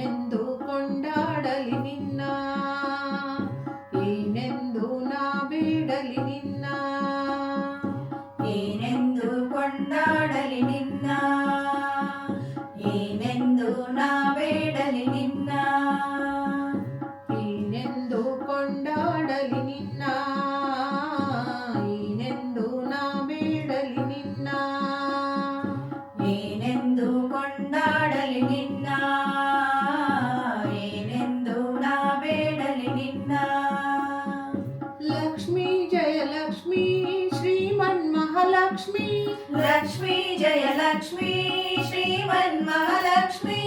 ಏನೆಂದು ಕೊಂಡಾಡಲಿ ನಿನ್ನ? ಏನೆಂದು ನಾ ಬೇಡಲಿ ನಿನ್ನ? ಏನೆಂದು ಕೊಂಡಾಡಲಿ ನಿನ್ನ? ಏನೆಂದು ನಾ ಬೇಡಲಿ ನಿನ್ನ? ಏನೆಂದು ಕೊಂಡಾಡಲಿ ನಿನ್ನ? ಏನೆಂದು ನಾ ಬೇಡಲಿ ನಿನ್ನ? ಏನೆಂದು ಕೊಂಡಾಡಲಿ ನಿನ್ನ? ಲಕ್ಷ್ಮೀ ಶ್ರೀಮನ್ ಮಹಾಲಕ್ಷ್ಮೀ ಲಕ್ಷ್ಮೀ ಜಯ ಲಕ್ಷ್ಮೀ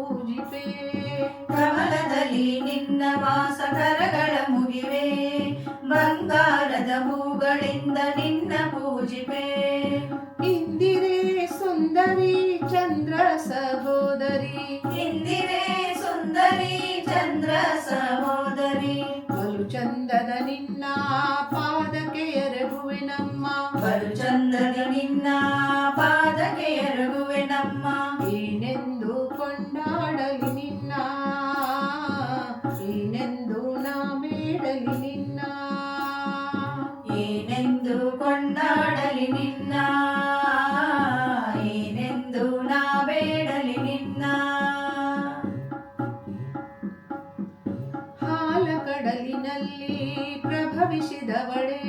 ಪೂಜಿಪೆ ಕಮಲದಲ್ಲಿ ನಿನ್ನ ವಾಸಕರಗಳ ಮುಗಿವೆ. ಬಂಗಾರದ ಹೂಗಳಿಂದ ನಿನ್ನ ಪೂಜಿಪೆ. ಇಂದಿರೇ ಸುಂದರಿ ಚಂದ್ರ ಸಹೋದರಿ. ಇಂದಿರೇ ಸುಂದರಿ ಚಂದ್ರ ಸಹೋದರಿ. ಬಲು ಚಂದದ ನಿನ್ನ ಪಾದಕ್ಕೆ ಎರಗುವೆ ನಮ್ಮ. ಬಲು ಚಂದದ ನಿನ್ನ ಪಾದಕ್ಕೆ ಬೇಡಲಿ ನಿನ್ನ? ಏನೆಂದು ಕೊಂಡಾಡಲಿ ನಿನ್ನ? ಏನೆಂದು ನಾ ಬೇಡಲಿ ನಿನ್ನ? ಹಾಲ ಕಡಲಿನಲ್ಲಿ ಪ್ರಭವಿಸಿದವಳೆ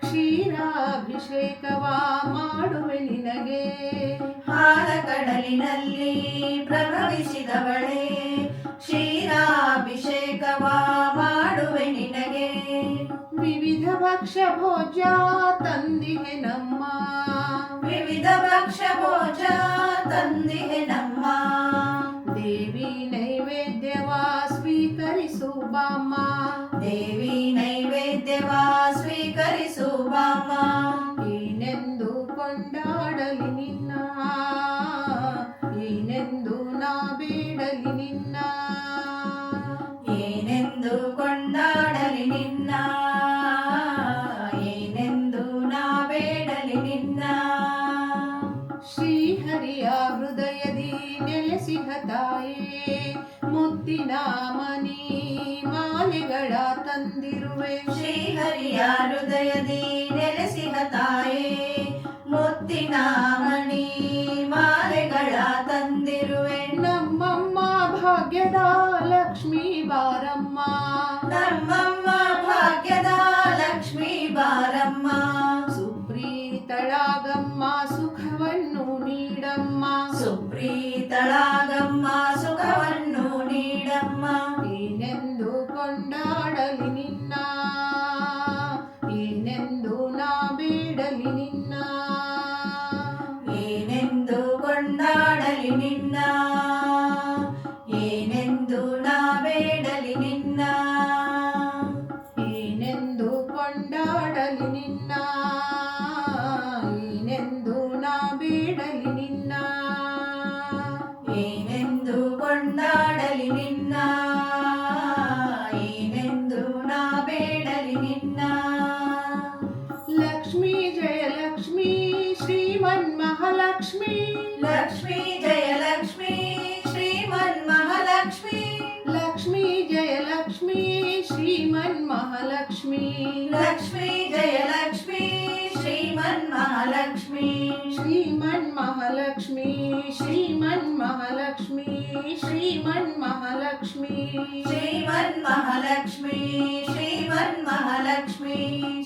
ಕ್ಷೀರಾಭಿಷೇಕವ ಮಾಡುವೆ ನಿನಗೆ. ಹಾಲ ಕಡಲಿನಲ್ಲಿ ಪ್ರಭವಿಸಿದವಳೆ ಕ್ಷೀರಾಭಿಷೇಕವ ಭಕ್ಷ್ಯ ಭೋಜ ತಂದಿಹೆ ನಮ್ಮ. ವಿವಿಧ ಭಕ್ಷ ಭೋಜ ತಂದಿಹೆ ನಮ್ಮ. ದೇವಿ ನೈವೇದ್ಯವ ಸ್ವೀಕರಿಸು ಬಾಮ ದೇವಿ ನೈವೇದ್ಯವ ಸ್ವೀಕರಿಸು ಬಾಮ ಏನೆಂದು ಕೊಂಡಾಡಲಿ ನಿನ್ನ ಶ್ರೀಹರಿಯ ಹೃದಯದಿ ನೆಲೆಸಿಹ ತಾಯೇ ಮುತ್ತಿನ ಮನಿ ಮಾಲೆಗಳ ತಂದಿರುವೆ. ಶ್ರೀಹರಿಯ ಹೃದಯದಿ ನೆಲೆಸಿಹ ತಾಯೇ ಮುತ್ತಿನ ಮಣಿ ಮಾಲೆಗಳ ತಂದಿರುವೆ. ನಮ್ಮಮ್ಮ ಭಾಗ್ಯದ ಲಕ್ಷ್ಮೀ ಬಾರಮ್ಮ. ನಮ್ಮಮ್ಮ ಭಾಗ್ಯದ ಲಕ್ಷ್ಮೀ ಬಾರಮ್ಮ. ಸುಪ್ರೀತಳಾಗಮ್ಮ लक्ष्मी जय लक्ष्मी महालक्ष्मी। लक्ष्मी जय लक्ष्मी महालक्ष्मी। लक्ष्मी जय लक्ष्मी महालक्ष्मी। श्रीमन् महालक्ष्मी श्रीमन् महालक्ष्मी श्रीमन् महालक्ष्मी। श्रीमन् महालक्ष्मी श्रीमन् महालक्ष्मी।